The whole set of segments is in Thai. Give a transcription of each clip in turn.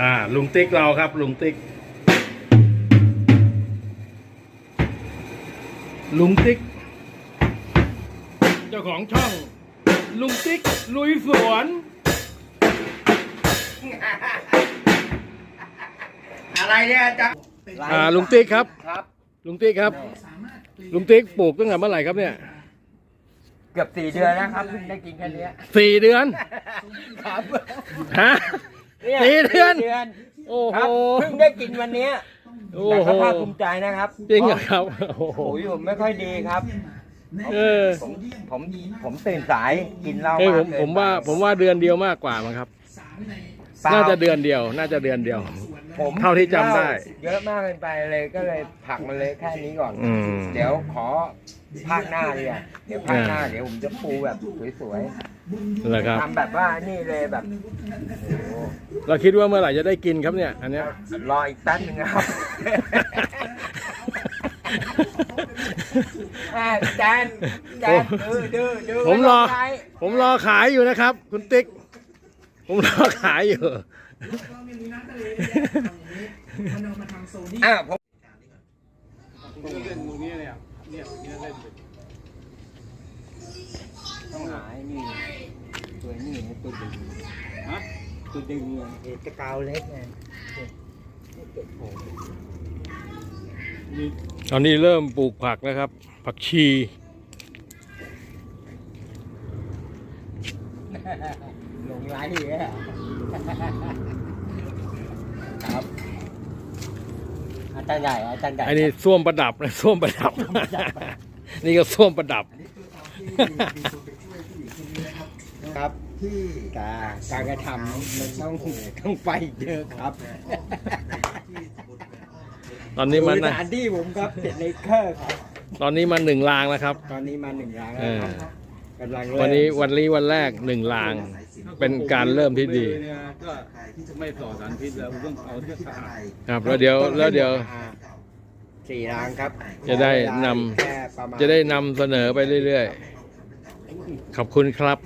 อ่าลุงติ๊กเราครับ ลุงติ๊ก ลุงติ๊ก เจ้าของช่อง ลุงติ๊ก ลุยสวนอะไรเนี่ยจ๊ะ อ่าลุงติ๊กครับ ครับ ลุงติ๊กครับ ลุงติ๊กปลูกตั้งแต่เมื่อไหร่ครับเนี่ยเกือบสี่เดือนแล้วครับเพิ่งได้กินแค่เนี้ยสี่เดือนครับฮะเนี่ยสี่เดือน สี่เดือนโอ้คโหรับเพิ่งได้กินวันเนี้ยโอ้แต่โหก็ภาคภูมิใจนะครับจริงเหรอครับโอ้โหโอ้ยผมไม่ค่อยดีครับ เออผมผมผมตื่นสายกินเหล้าเอ้ยมาผกมเกินผมว่าไปผมว่าเดือนเดียวมากกว่ามั้งครับปล่น่าจะเดือนเดียว น่าจะเดือนเดียว ผมเท่าที่จำได้ เยอะมากเกินไปเลยก็เลยผลักมันเลยแค่นี้ก่อน อืม เดี๋ยวขอภาคหน้าเลยอะเดี๋ยวภาคหน้าอ่าเดี๋ยวผมจะปูแบบสวยเหรอครับ ๆทำแบบว่านี่เลยแบบโอ้โหเราคิดว่าเมื่อไหร่จะได้กินครับเนี่ย อันเนี้ย รออีกแป๊บนึงนะครับแม่แดนแดนดื้อดื้อดื้อผมรอไใช้ผมรอขายอยู่นะครับ คุณติ๊ก ผมรอขายอยู่ อะผมต้องหาไอ้นี่ตัวนี่ตัวดึงตัวดึงเนี่ยเอกกาวเล็กไงตอนนี้เริ่มปลูกผักแล้วครับ ผักชีหลงไหลอีกแล้วครับ อา จารย์ใหญ่อาจารย์ใหญ่ไอ้นี่ส้วมประดับนะส้วมประดับ นี่ก็ส้วมประดับครับที่การกระทำมันต้องต้องไปเยอะครับ ตอนนี้มันสนะถานที่ผมครับเจ็ดเลเคอร์ครับ ตอนนี้มันหนึ่งลางแล้วครับ ตอนนี้มาหนึ่งร้านเอแล้วอครับกำลังเริ่มวันนี้วันนี้วันแรกหนึ่งลาง เป็นการเริ่มที่ดีเนี่ยก็ไม่ปลอดสารพิษแล้วต้องเอาที่สะอาดครับแล้วเดี๋ยวแล้วเดี๋ยวอ่าสี่ร้านครับจะได้นำขอเวลาแค่ประมาณจะได้นำเสนอไปเรื่อยๆ ขอบคุณครับ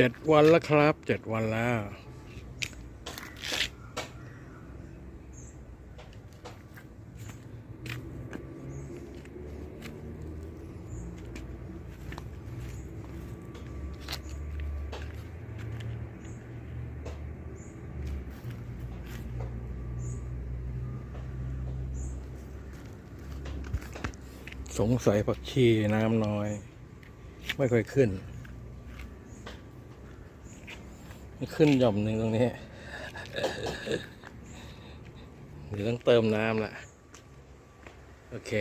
เจ็ดวันแล้วครับ เจ็ดวันแล้ว สงสัยผักชีน้ำน้อย ไม่ค่อยขึ้น ไม่ ขึ้นหย่อมหนึ่งตรงนี้เดี๋ยวต้องเติมน้ำละโอเค